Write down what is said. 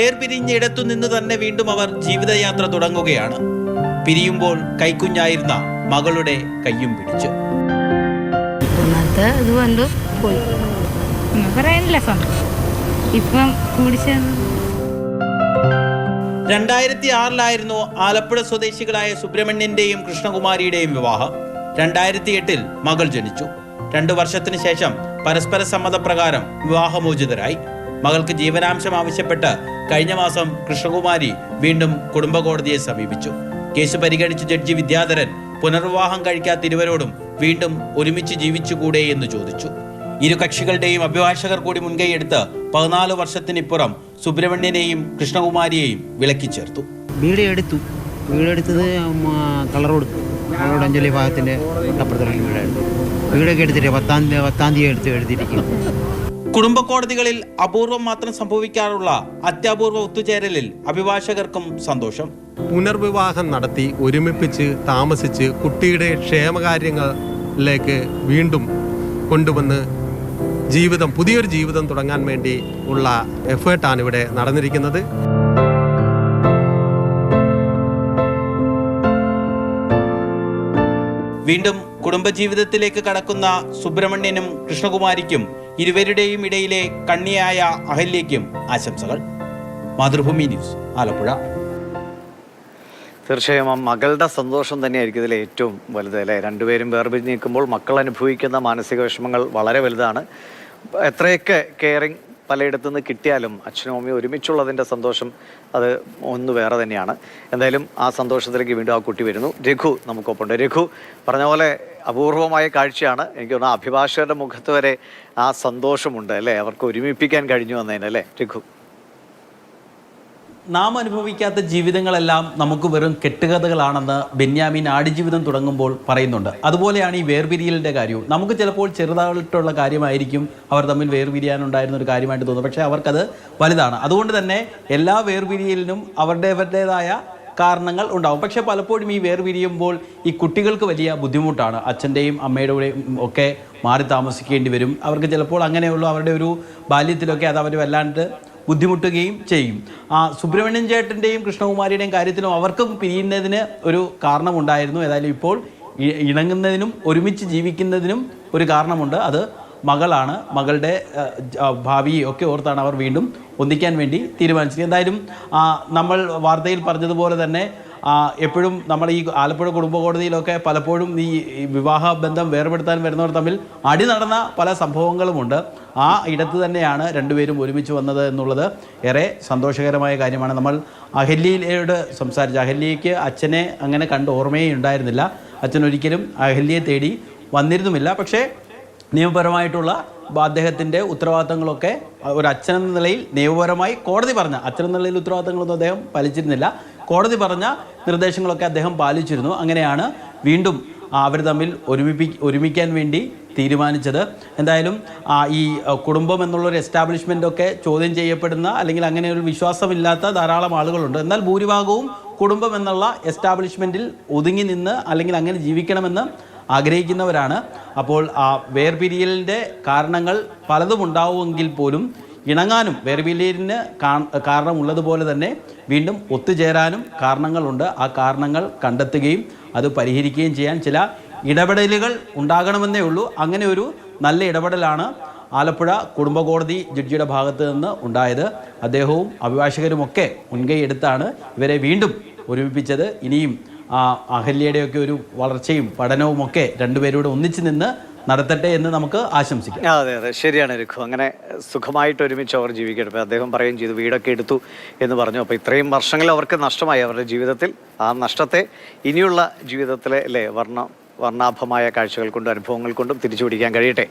വേർപിരിഞ്ഞിടത്തു നിന്ന് തന്നെ വീണ്ടും അവർ ജീവിതയാത്ര തുടങ്ങുകയാണ്. പിരിയുമ്പോൾ കൈക്കുഞ്ഞായിരുന്ന മകളുടെ കയ്യും പിടിച്ചു. പറയാനില്ല ഇപ്പം കൂടിച്ചേർന്ന് രണ്ടായിരത്തി ആറിലായിരുന്നു ആലപ്പുഴ സ്വദേശികളായ സുബ്രഹ്മണ്യന്റെയും കൃഷ്ണകുമാരിയുടെയും വിവാഹം. രണ്ടായിരത്തി എട്ടിൽ മകൾ ജനിച്ചു. രണ്ടു വർഷത്തിന് ശേഷം പരസ്പര സമ്മതപ്രകാരം വിവാഹമോചിതരായി. മകൾക്ക് ജീവനാംശം ആവശ്യപ്പെട്ട് കഴിഞ്ഞ മാസം കൃഷ്ണകുമാരി വീണ്ടും കുടുംബ കോടതിയെ സമീപിച്ചു. കേസ് പരിഗണിച്ച് ജഡ്ജി വിദ്യാധരൻ പുനർവിവാഹം കഴിക്കാത്ത ഇരുവരോടും വീണ്ടും ഒരുമിച്ച് ജീവിച്ചുകൂടെ എന്ന് ചോദിച്ചു. ഇരു കക്ഷികളുടെയും അഭിഭാഷകർ കൂടി മുൻകൈയെടുത്ത് പതിനാല് വർഷത്തിനിപ്പുറം സുബ്രഹ്മണ്യനെയും കൃഷ്ണകുമാരിയെയും വിളക്കി ചേർത്തു. വീടെടുത്തു. വീടെടുത്തത് കളർ കൊടുത്തു. കളറോട് അഞ്ചലി ഭാഗത്തിന്റെ അപ്പുറത്തുള്ള വീടെടുത്തു. വീടൊക്കെ എടുത്തിട്ട് പത്താം തീയതി പത്താം തീയതി എടുത്ത് എടുത്തിരിക്കും കുടുംബ കോടതികളിൽ അപൂർവം മാത്രം സംഭവിക്കാറുള്ള അത്യപൂർവ ഒത്തുചേരലിൽ അഭിഭാഷകർക്കും സന്തോഷം. പുനർവിവാഹം നടത്തി ഒരുമിപ്പിച്ച് താമസിച്ച് കുട്ടിയുടെ ക്ഷേമകാര്യങ്ങളിലേക്ക് വീണ്ടും കൊണ്ടുവന്ന് ജീവിതം പുതിയൊരു ജീവിതം തുടങ്ങാൻ വേണ്ടി ഉള്ള എഫേർട്ടാണ് ഇവിടെ നടന്നിരിക്കുന്നത്. വീണ്ടും കുടുംബജീവിതത്തിലേക്ക് കടക്കുന്ന സുബ്രഹ്മണ്യനും കൃഷ്ണകുമാരിക്കും ഇരുവരുടെയും ഇടയിലെ കണ്ണിയായ അഹല്യയ്ക്കും ആശംസകൾ. മാതൃഭൂമി ന്യൂസ് ആലപ്പുഴ. തീർച്ചയായും ആ മകളുടെ സന്തോഷം തന്നെയായിരിക്കും ഇതിൽ ഏറ്റവും വലുത് അല്ലേ? രണ്ടുപേരും വേർപിരിഞ്ഞ് നിൽക്കുമ്പോൾ മക്കൾ അനുഭവിക്കുന്ന മാനസിക വിഷമങ്ങൾ വളരെ വലുതാണ്. എത്രയൊക്കെ കെയറിങ് പലയിടത്തു നിന്ന് കിട്ടിയാലും അച്ഛനും അമ്മയും ഒരുമിച്ചുള്ളതിന്റെ സന്തോഷം അത് ഒന്ന് വേറെ തന്നെയാണ്. എന്തായാലും ആ സന്തോഷത്തിലേക്ക് വീണ്ടും ആ കുട്ടി വരുന്നു. രഘു നമുക്കൊപ്പമുണ്ട്. രഘു പറഞ്ഞ പോലെ അപൂർവമായ കാഴ്ചയാണ്. എനിക്ക് തോന്നുന്നു അഭിഭാഷകരുടെ മുഖത്ത് വരെ ആ സന്തോഷമുണ്ട് അല്ലേ? അവർക്ക് ഒരുമിപ്പിക്കാൻ കഴിഞ്ഞു വന്നതിന് അല്ലേ രഘു? നാം അനുഭവിക്കാത്ത ജീവിതങ്ങളെല്ലാം നമുക്ക് വെറും കെട്ടുകഥകളാണെന്ന് ബെന്യാമിൻ ആടുജീവിതം തുടങ്ങുമ്പോൾ പറയുന്നുണ്ട്. അതുപോലെയാണ് ഈ വേർപിരിയലിന്റെ കാര്യവും. നമുക്ക് ചിലപ്പോൾ ചെറുതായിട്ടുള്ള കാര്യമായിരിക്കും അവർ തമ്മിൽ വേർപിരിയാനുണ്ടായിരുന്ന ഒരു കാര്യമായിട്ട് തോന്നുന്നത് പക്ഷേ അവർക്കത് വലുതാണ്. അതുകൊണ്ട് തന്നെ എല്ലാ വേർപിരിയലിനും അവരുടേവരുടേതായ കാരണങ്ങൾ ഉണ്ടാവും. പക്ഷെ പലപ്പോഴും ഈ വേർപിരിയുമ്പോൾ ഈ കുട്ടികൾക്ക് വലിയ ബുദ്ധിമുട്ടാണ്. അച്ഛന്റെയും അമ്മയുടെയും ഒക്കെ മാറി താമസിക്കേണ്ടി വരും. അവർക്ക് ചിലപ്പോൾ അങ്ങനെയുള്ള. അവരുടെ ഒരു ബാല്യത്തിലൊക്കെ അത് അവർ വല്ലാണ്ട് ബുദ്ധിമുട്ടുകയും ചെയ്യും. ആ സുബ്രഹ്മണ്യൻ ചേട്ടന്റെയും കൃഷ്ണകുമാരിയുടെയും കാര്യത്തിലും അവർക്കും പിരിയുന്നതിന് ഒരു കാരണമുണ്ടായിരുന്നു. ഏതായാലും ഇപ്പോൾ ഇണങ്ങുന്നതിനും ഒരുമിച്ച് ജീവിക്കുന്നതിനും ഒരു കാരണമുണ്ട്. അത് മകളാണ്. മകളുടെ ഭാവിയെ ഒക്കെ ഓർത്താണ് അവർ വീണ്ടും ഒന്നിക്കാൻ വേണ്ടി തീരുമാനിച്ചത്. എന്തായാലും നമ്മൾ വാർത്തയിൽ പറഞ്ഞതുപോലെ തന്നെ എപ്പോഴും നമ്മൾ ഈ ആലപ്പുഴ കുടുംബ കോടതിയിലൊക്കെ പലപ്പോഴും ഈ ഈ വിവാഹ ബന്ധം വേർപെടുത്താൻ വരുന്നവർ തമ്മിൽ അടി നടന്ന പല സംഭവങ്ങളുമുണ്ട്. ആ ഇടത്ത് തന്നെയാണ് രണ്ടുപേരും ഒരുമിച്ച് വന്നത് എന്നുള്ളത് ഏറെ സന്തോഷകരമായ കാര്യമാണ്. നമ്മൾ അഹല്യയോട് സംസാരിച്ചു. അഹല്യയ്ക്ക് അച്ഛനെ അങ്ങനെ കണ്ട് ഓർമ്മയേ ഉണ്ടായിരുന്നില്ല അച്ഛൻ ഒരിക്കലും അഹല്യയെ തേടി വന്നിരുന്നുമില്ല. പക്ഷേ നിയമപരമായിട്ടുള്ള അദ്ദേഹത്തിന്റെ ഉത്തരവാദിത്തങ്ങളൊക്കെ ഒരു അച്ഛനെന്ന നിലയിൽ നിയമപരമായി കോടതി പറഞ്ഞ അച്ഛനെന്ന നിലയിൽ ഉത്തരവാദിത്തങ്ങളൊന്നും അദ്ദേഹം പാലിച്ചിരുന്നില്ല. കോടതി പറഞ്ഞ നിർദ്ദേശങ്ങളൊക്കെ അദ്ദേഹം പാലിച്ചിരുന്നു. അങ്ങനെയാണ് വീണ്ടും അവർ തമ്മിൽ ഒരുമിപ്പി ഒരുമിക്കാൻ വേണ്ടി തീരുമാനിച്ചത്. എന്തായാലും ഈ കുടുംബം എന്നുള്ളൊരു എസ്റ്റാബ്ലിഷ്മെന്റ് ഒക്കെ ചോദ്യം ചെയ്യപ്പെടുന്ന അല്ലെങ്കിൽ അങ്ങനെ ഒരു വിശ്വാസമില്ലാത്ത ധാരാളം ആളുകളുണ്ട്. എന്നാൽ ഭൂരിഭാഗവും കുടുംബം എന്നുള്ള എസ്റ്റാബ്ലിഷ്മെന്റിൽ ഒതുങ്ങി നിന്ന് അല്ലെങ്കിൽ അങ്ങനെ ജീവിക്കണമെന്ന് ആഗ്രഹിക്കുന്നവരാണ്. അപ്പോൾ ആ വേർപിരിയലിന്റെ കാരണങ്ങൾ പലതും ഉണ്ടാവുമെങ്കിൽ പോലും ഇണങ്ങാനും വേർപിരിയലിന് കാരണമുള്ളതുപോലെ തന്നെ വീണ്ടും ഒത്തുചേരാനും കാരണങ്ങളുണ്ട്. ആ കാരണങ്ങൾ കണ്ടെത്തുകയും അത് പരിഹരിക്കുകയും ചെയ്യാൻ ചില ഇടപെടലുകൾ ഉണ്ടാകണമെന്നേ ഉള്ളൂ. അങ്ങനെ ഒരു നല്ല ഇടപെടലാണ് ആലപ്പുഴ കുടുംബകോടതി ജഡ്ജിയുടെ ഭാഗത്ത് നിന്ന് ഉണ്ടായത്. അദ്ദേഹവും അഭിഭാഷകരുമൊക്കെ മുൻകൈ എടുത്താണ് ഇവരെ വീണ്ടും ഒരുമിപ്പിച്ചത്. ഇനിയും ആ അഹല്യയുടെയൊക്കെ ഒരു വളർച്ചയും പഠനവും ഒക്കെ രണ്ടുപേരോട് ഒന്നിച്ചു നിന്ന് നടത്തട്ടെ എന്ന് നമുക്ക് ആശംസിക്കാം. അതെ അതെ. ശരിയാണ് രഘു. അങ്ങനെ സുഖമായിട്ട് ഒരുമിച്ച് അവർ ജീവിക്കട്ടെ അപ്പോൾ അദ്ദേഹം പറയുകയും ചെയ്തു വീടൊക്കെ എടുത്തു എന്ന് പറഞ്ഞു. അപ്പോൾ ഇത്രയും വർഷങ്ങൾ അവർക്ക് നഷ്ടമായി. അവരുടെ ജീവിതത്തിൽ ആ നഷ്ടത്തെ ഇനിയുള്ള ജീവിതത്തിലെ അല്ലേ വർണ വർണാഭമായ കാഴ്ചകൾ കൊണ്ടും അനുഭവങ്ങൾ കൊണ്ടും തിരിച്ചു പിടിക്കാൻ കഴിയട്ടെ.